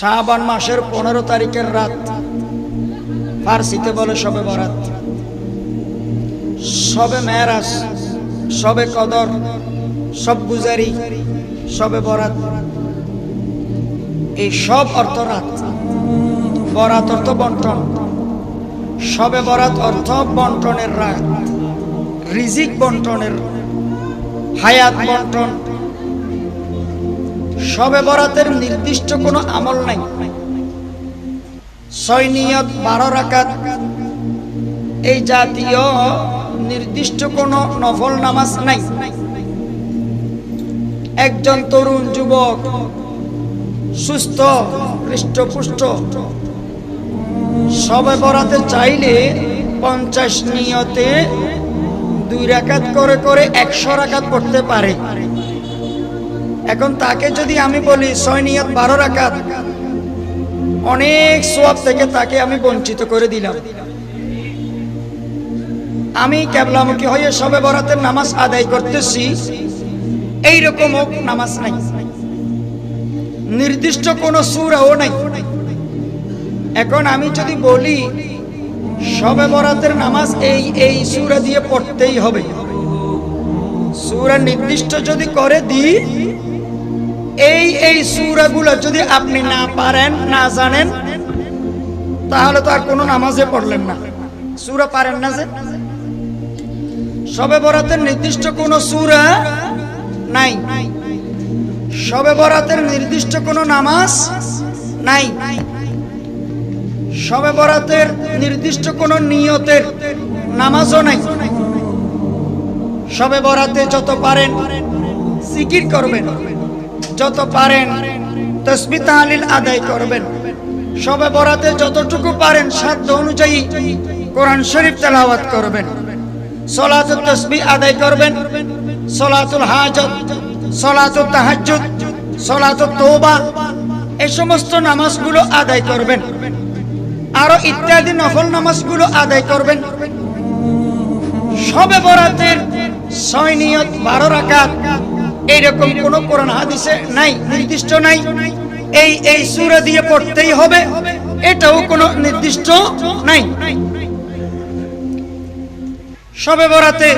শাবান মাসের পনেরো তারিখের রাত। ফার্সিতে বলে সবে বরাত। সবে মেহরাজ সবে কদর, সব গুজারি সবে বরাত। এই সব অর্থ রাত। বরাত অর্থ বন্টন। সবে বরাত অর্থ বন্টনের রাত। রিজিক বন্টনের, হায়াত বন্টন। সবে বরাতের নির্দিষ্ট কোনো আমল নাই। ছয় নিয়ত, বারো রাকাত। এই জাতীয় নির্দিষ্ট কোনো নফল নামাজ নাই। একজন তরুণ যুবক সুস্থ, হৃষ্টপুষ্ট, সবে বরাতে চাইলে পঞ্চাশ নিয়তে দুই রাকাত করে করে একশো রাকাত পড়তে পারে। এখন তাকে যদি আমি বলি, ছয় নিয়ত, বারো রাকাত, অনেক সোয়াব থেকে তাকে আমি বঞ্চিত করে দিলাম। আমি কেবলামুখী হয়ে সবে বরাতের নামাজ আদায় করতেছি, এইরকম হোক নামাজ নাই। নির্দিষ্ট কোন সুরাও নাই। এখন আমি যদি বলি, সবে বরাতের নামাজ এই এই সুরা দিয়ে পড়তেই হবে। সুরা নির্দিষ্ট যদি করে দিই এই এই সুরাগুলো যদি আপনি না পারেন, না জানেন, তাহলে তো আর কোনো নামাজে পড়লেন না। সুরা পারেন না যে? সবে বরাতের নির্দিষ্ট কোনো সুরা নাই। সবে বরাতের নির্দিষ্ট কোনো নামাজ নাই। সবে বরাতের নির্দিষ্ট কোনো নিয়তের নামাজও নাই। সবে বরাতে যত পারেন সিকির করবেন। যত পারেন, তসবি তাহলিল আদায় করবেন। সবে বরাতে যতটুকু পারেন, সাধ্য অনুযায়ী কোরআন শরীফ তেলাওয়াত করবেন। সলাতুল তসবি আদায় করবেন, সলাতুল হাজত সলাতুল তাহাজ্জুদ সলাতুল তওবা এই সমস্ত নামাজগুলো আদায় করবেন। আরও ইত্যাদি নফল নামাজগুলো আদায় করবেন। সবে বরাতের ছয় নিয়ত বারো রাকাত এইরকম কোন কোরআন হাদিসে নাই, নির্দিষ্ট নাই। এই এই সুরা দিয়ে পড়তেই হবে, এটাও কোনো নির্দিষ্ট নাই। সবে বরাতে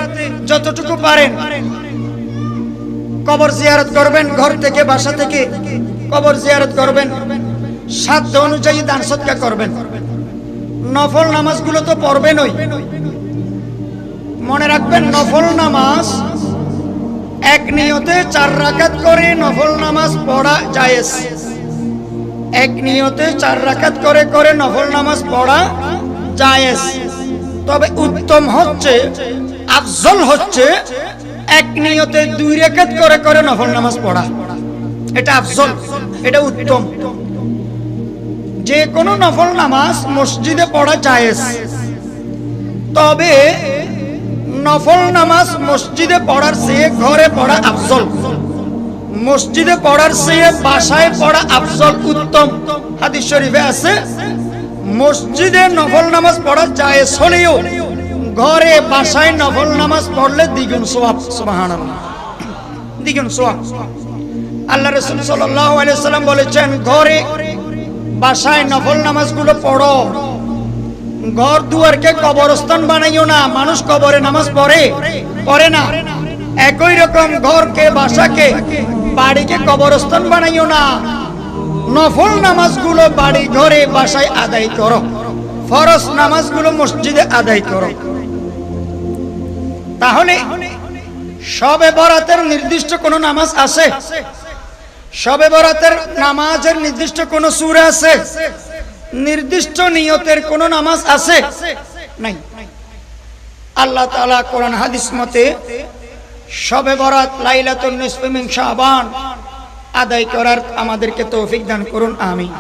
যতটুকু পারেন কবর জিয়ারত করবেন, ঘর থেকে, বাসা থেকে কবর জিয়ারত করবেন, সাধ্য অনুযায়ী দান সৎকা করবেন। নফল নামাজগুলো তো পড়বেনই। মনে রাখবেন, নফল নামাজ এক নিয়তে চার রাকাত করে নফল নামাজ পড়া জায়েজ। এক নিয়তে চার রাকাত করে করে নফল নামাজ পড়া জায়েজ। তবে উত্তম হচ্ছে, আফজল হচ্ছে এক নিয়তে দুই রেখাত করে করে নফল নামাজ পড়া। এটা আফজল, এটা উত্তম। যে কোনো নফল নামাজ মসজিদে পড়া জায়েজ। তবে নফল নামাজ মসজিদে পড়ার চেয়ে ঘরে পড়া আফজল। মসজিদে পড়ার চেয়ে বাসায় পড়া আফজল উত্তম। হাদিস শরীফে আছে, মসজিদে নফল নামাজ পড়া যায় হলেও ঘরে বাসায় নফল নামাজ পড়লে দ্বিগুণ সোয়াব সুবহানাল্লাহ। দ্বিগুণ সোয়াব আল্লাহ রাসূল সাল্লাল্লাহু আলাইহি সাল্লাম বলেছেন, ঘরে বাসায় নফল নামাজগুলো পড়ো। ঘর দুয়ারকে কবরস্থান বানাইও না, মানুষ কবরে নামাজ পড়ে পড়ে না। একই রকম ঘরকে, বাসাকে, বাড়িকে কবরস্থান বানাইও না। নফল নামাজগুলো বাড়ি ঘরে, বাসায় আদায় করো। ফরজ নামাজগুলো মসজিদে আদায় করো। তাহলে সবে বরাতের নির্দিষ্ট কোনো নামাজ আছে? সবে বরাতের নামাজের নির্দিষ্ট কোনো সুর আছে? নির্দিষ্ট নিয়তের কোন নামাজ আছে? নাই। আল্লাহ তাআলা কোরআন, হাদিস মতে সবে বরাত লাইলাতুন নিসফি মিন শাবান আদায় করার আমাদেরকে তৌফিক দান করুন, আমিন।